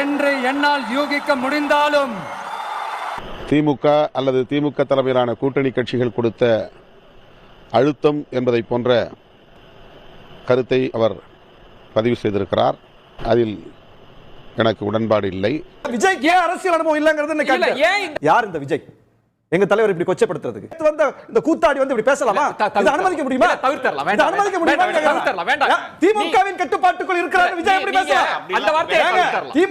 என்று என்னால் யூகிக்க முடிந்தாலும் திமுக அல்லது திமுக தலைமையிலான கூட்டணி கட்சிகள் கொடுத்த அழுத்தம் என்பதை போன்ற கருத்தை அவர் பதிவு செய்திருக்கிறார். அதில் எனக்கு உடன்பாடு இல்லை. விஜய்க்கு ஏன் அரசியல் அனுபவம் இல்லங்கிறது யார் இந்த விஜய்? எங்க தலைவர் இப்படி கொச்சப்படுத்துறதுக்கு? இது வந்த இந்த கூத்தாடி வந்து இப்படி பேசலாமா? இதை. அனுமதிக்க முடியுமா? தவிர்த்தரலாம். வேண்டாம், அனுமதிக்க முடியுமா தவிர்த்தரலாம், வேண்டாம். திமுகவின் கட்டுப்பாட்டுக்குள் இருக்கிறார் விஜய் எப்படி பேசலாம்? அந்த. திமுக